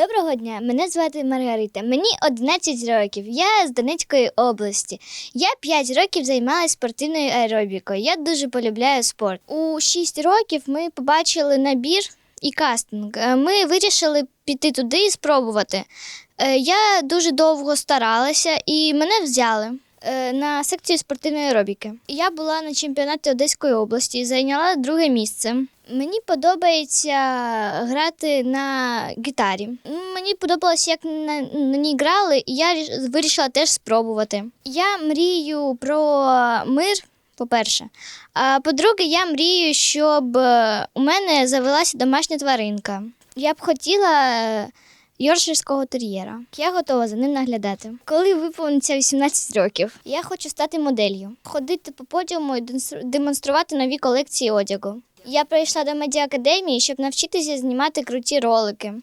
Доброго дня, мене звати Маргарита. Мені 11 років. Я з Донецької області. Я 5 років займалася спортивною аеробікою. Я дуже полюбляю спорт. У 6 років ми побачили набір і кастинг. Е, Ми вирішили піти туди і спробувати. Е, Я дуже довго старалася і мене взяли. Е, На секцію спортивної аеробіки. Я була на чемпіонаті Одеської області зайняла друге місце. Мені подобається грати на гітарі. Мені подобалось, як на, на ній грали, і я вирішила теж спробувати. Я мрію про мир, по-перше. А по-друге, я мрію, щоб е, у мене завелася домашня тваринка. Я б хотіла е, йорширського тер'єра. Я готова за ним наглядати. Коли виповниться 18 років, я хочу стати моделлю, ходити по подіуму і демонстру- демонструвати нові колекції одягу. Я прийшла до медіакадемії, щоб навчитися знімати круті ролики.